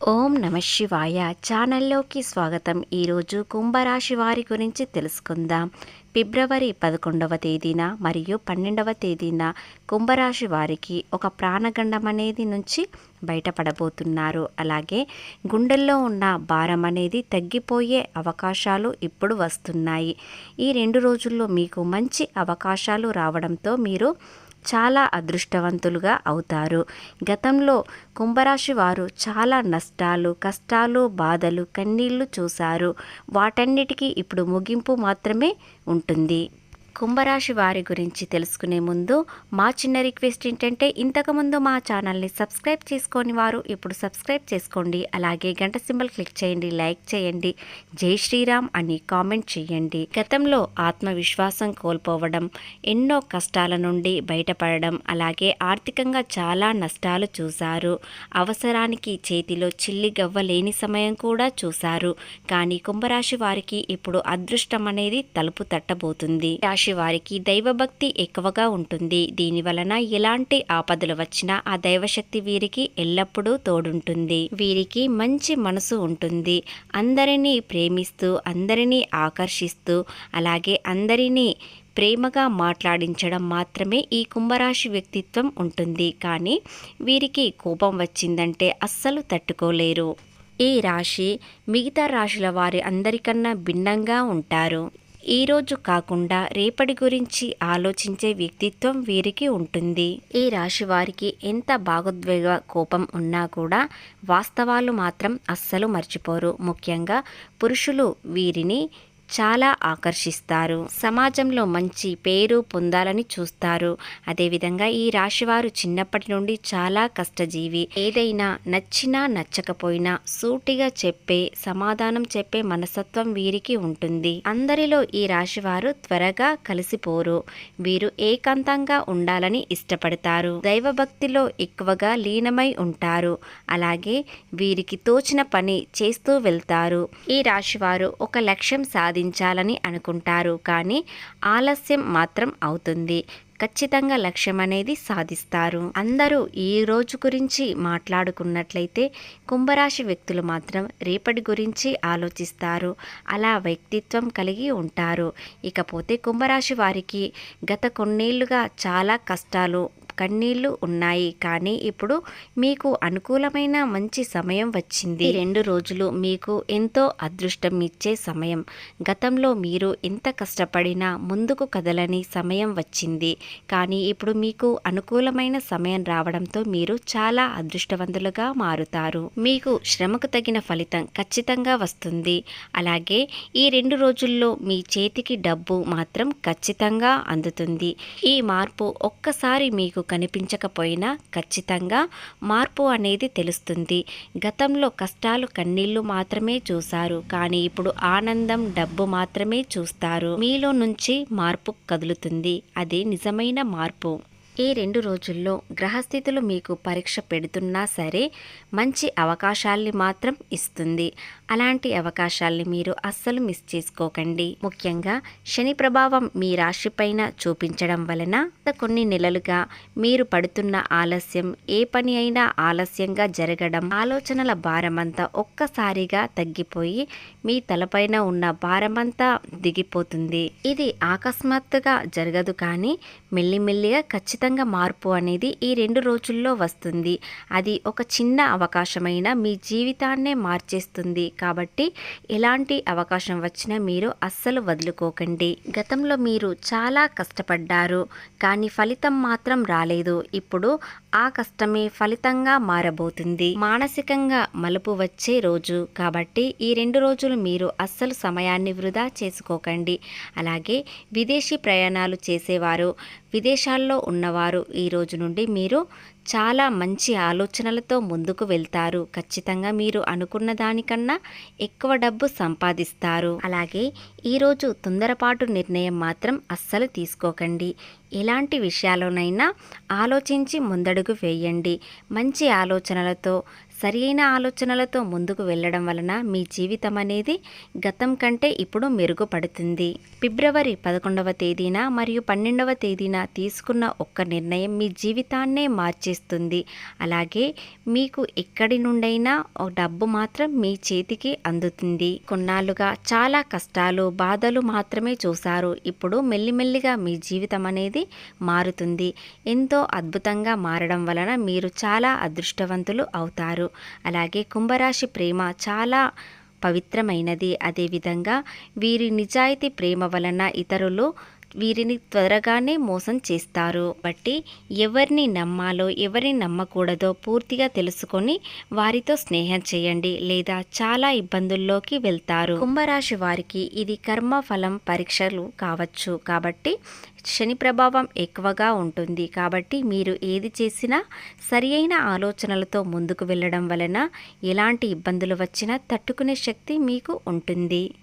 ఓం నమ శివాయ ఛానల్లోకి స్వాగతం. ఈరోజు కుంభరాశి వారి గురించి తెలుసుకుందాం. ఫిబ్రవరి పదకొండవ తేదీన మరియు పన్నెండవ తేదీన కుంభరాశి వారికి ఒక ప్రాణగండం అనేది నుంచి బయటపడబోతున్నారు. అలాగే గుండెల్లో ఉన్న భారం అనేది తగ్గిపోయే అవకాశాలు ఇప్పుడు వస్తున్నాయి. ఈ రెండు రోజుల్లో మీకు మంచి అవకాశాలు రావడంతో మీరు చాలా అదృష్టవంతులుగా అవుతారు. గతంలో కుంభరాశి వారు చాలా నష్టాలు కష్టాలు బాధలు కన్నీళ్ళు చూశారు. వాటన్నిటికీ ఇప్పుడు ముగింపు మాత్రమే ఉంటుంది. కుంభరాశి వారి గురించి తెలుసుకునే ముందు మా చిన్న రిక్వెస్ట్ ఏంటంటే ఇంతకుముందు మా ఛానల్ని సబ్స్క్రైబ్ చేసుకొని వారు ఇప్పుడు సబ్స్క్రైబ్ చేసుకోండి. అలాగే గంట సింబల్ క్లిక్ చేయండి లైక్ చేయండి జై శ్రీరామ్ అని కామెంట్ చేయండి. గతంలో ఆత్మవిశ్వాసం కోల్పోవడం ఎన్నో కష్టాల నుండి బయటపడడం అలాగే ఆర్థికంగా చాలా నష్టాలు చూశారు. అవసరానికి చేతిలో చిల్లి గవ్వలేని సమయం కూడా చూశారు. కానీ కుంభరాశి వారికి ఇప్పుడు అదృష్టం అనేది తలుపు తట్టబోతుంది. రాశి వారికి దైవభక్తి ఎక్కువగా ఉంటుంది. దీని వలన ఎలాంటి ఆపదలు వచ్చినా ఆ దైవశక్తి వీరికి ఎల్లప్పుడూ తోడుంటుంది. వీరికి మంచి మనసు ఉంటుంది. అందరినీ ప్రేమిస్తూ అందరినీ ఆకర్షిస్తూ అలాగే అందరినీ ప్రేమగా మాట్లాడించడం మాత్రమే ఈ కుంభరాశి వ్యక్తిత్వం ఉంటుంది. కానీ వీరికి కోపం వచ్చిందంటే అస్సలు తట్టుకోలేరు. ఈ రాశి మిగతా రాశుల వారి అందరికన్నా భిన్నంగా ఉంటారు. ఈరోజు కాకుండా రేపటి గురించి ఆలోచించే వ్యక్తిత్వం వీరికి ఉంటుంది. ఈ రాశి వారికి ఎంత భాగోద్వేగ కోపం ఉన్నా కూడా వాస్తవాలు మాత్రం అస్సలు మర్చిపోరు. ముఖ్యంగా పురుషులు వీరిని చాలా ఆకర్షిస్తారు. సమాజంలో మంచి పేరు పొందాలని చూస్తారు. అదేవిధంగా ఈ రాశివారు చిన్నప్పటి నుండి చాలా కష్టజీవి. ఏదైనా నచ్చినా నచ్చకపోయినా సూటిగా చెప్పే సమాధానం చెప్పే మనస్తత్వం వీరికి ఉంటుంది. అందరిలో ఈ రాశివారు త్వరగా కలిసిపోరు. వీరు ఏకాంతంగా ఉండాలని ఇష్టపడతారు. దైవభక్తిలో ఎక్కువగా లీనమై ఉంటారు. అలాగే వీరికి తోచిన పని చేస్తూ వెళ్తారు. ఈ రాశివారు ఒక లక్ష్యం సాధి సాధించాలని అనుకుంటారు. కానీ ఆలస్యం మాత్రం అవుతుంది. ఖచ్చితంగా లక్ష్యం అనేది సాధిస్తారు. అందరూ ఈ రోజు గురించి మాట్లాడుకున్నట్లయితే కుంభరాశి వ్యక్తులు మాత్రం రేపటి గురించి ఆలోచిస్తారు. అలా వ్యక్తిత్వం కలిగి ఉంటారు. ఇకపోతే కుంభరాశి వారికి గత కొన్నేళ్ళుగా చాలా కష్టాలు కన్నీళ్ళు ఉన్నాయి. కానీ ఇప్పుడు మీకు అనుకూలమైన మంచి సమయం వచ్చింది. రెండు రోజులు మీకు ఎంతో అదృష్టం ఇచ్చే సమయం. గతంలో మీరు ఎంత కష్టపడినా ముందుకు కదలని సమయం వచ్చింది. కానీ ఇప్పుడు మీకు అనుకూలమైన సమయం రావడంతో మీరు చాలా అదృష్టవంతులుగా మారుతారు. మీకు శ్రమకు తగిన ఫలితం ఖచ్చితంగా వస్తుంది. అలాగే ఈ రెండు రోజుల్లో మీ చేతికి డబ్బు మాత్రం ఖచ్చితంగా అందుతుంది. ఈ మార్పు ఒక్కసారి మీకు కనిపించకపోయినా ఖచ్చితంగా మార్పు అనేది తెలుస్తుంది. గతంలో కష్టాలు కన్నీళ్ళు మాత్రమే చూశారు. కానీ ఇప్పుడు ఆనందం డబ్బు మాత్రమే చూస్తారు. మీలో నుంచి మార్పు కదులుతుంది. అది నిజమైన మార్పు. ఈ రెండు రోజుల్లో గ్రహస్థితులు మీకు పరీక్ష పెడుతున్నా సరే మంచి అవకాశాల్ని మాత్రం ఇస్తుంది. అలాంటి అవకాశాల్ని మీరు అస్సలు మిస్ చేసుకోకండి. ముఖ్యంగా శని ప్రభావం మీ రాశిపైన చూపించడం వలన కొన్ని నెలలుగా మీరు పడుతున్న ఆలస్యం ఏ పని అయినా ఆలస్యంగా జరగడం ఆలోచనల భారమంతా ఒక్కసారిగా తగ్గిపోయి మీ తలపైన ఉన్న భారమంతా దిగిపోతుంది. ఇది అకస్మాత్తుగా జరగదు కానీ మెల్లిమెల్లిగా ఖచ్చితంగా మార్పు అనేది ఈ రెండు రోజుల్లో వస్తుంది. అది ఒక చిన్న అవకాశమైన మీ జీవితాన్నే మార్చేస్తుంది. కాబట్టి ఎలాంటి అవకాశం వచ్చినా మీరు అస్సలు వదులుకోకండి. గతంలో మీరు చాలా కష్టపడ్డారు కానీ ఫలితం మాత్రం రాలేదు. ఇప్పుడు ఆ కష్టమే ఫలితంగా మారబోతుంది. మానసికంగా మలుపు వచ్చే రోజు. కాబట్టి ఈ రెండు రోజులు మీరు అస్సలు సమయాన్ని వృధా చేసుకోకండి. అలాగే విదేశీ ప్రయాణాలు చేసేవారు. విదేశాల్లో ఉన్నవారు ఈ రోజు నుండి మీరు చాలా మంచి ఆలోచనలతో ముందుకు వెళ్తారు. ఖచ్చితంగా మీరు అనుకున్న దానికన్నా ఎక్కువ డబ్బు సంపాదిస్తారు. అలాగే ఈరోజు తొందరపాటు నిర్ణయం మాత్రం అస్సలు తీసుకోకండి. ఎలాంటి విషయాలనైనా ఆలోచించి ముందడుగు వేయండి. మంచి ఆలోచనలతో సరి అయిన ఆలోచనలతో ముందుకు వెళ్ళడం వలన మీ జీవితం అనేది గతం కంటే ఇప్పుడు మెరుగుపడుతుంది. ఫిబ్రవరి పదకొండవ తేదీన మరియు పన్నెండవ తేదీన తీసుకున్న ఒక్క నిర్ణయం మీ జీవితాన్నే మార్చేస్తుంది. అలాగే మీకు ఎక్కడి నుండైనా డబ్బు మాత్రం మీ చేతికి అందుతుంది. కొన్నాళ్ళుగా చాలా కష్టాలు బాధలు మాత్రమే చూశారు. ఇప్పుడు మెల్లిమెల్లిగా మీ జీవితం అనేది మారుతుంది. ఎంతో అద్భుతంగా మారడం వలన మీరు చాలా అదృష్టవంతులు అవుతారు. అలాగే కుంభరాశి ప్రేమ చాలా పవిత్రమైనది. అదేవిధంగా వీరి నిజాయితీ ప్రేమ వలన ఇతరులు వీరిని త్వరగానే మోసం చేస్తారు. బట్టి ఎవరిని నమ్మాలో ఎవరిని నమ్మకూడదో పూర్తిగా తెలుసుకొని వారితో స్నేహం చేయండి లేదా చాలా ఇబ్బందుల్లోకి వెళ్తారు. కుంభరాశి వారికి ఇది కర్మ ఫలం పరీక్షలు కావచ్చు. కాబట్టి శని ప్రభావం ఎక్కువగా ఉంటుంది. కాబట్టి మీరు ఏది చేసినా సరి అయిన ఆలోచనలతో ముందుకు వెళ్ళడం వలన ఎలాంటి ఇబ్బందులు వచ్చినా తట్టుకునే శక్తి మీకు ఉంటుంది.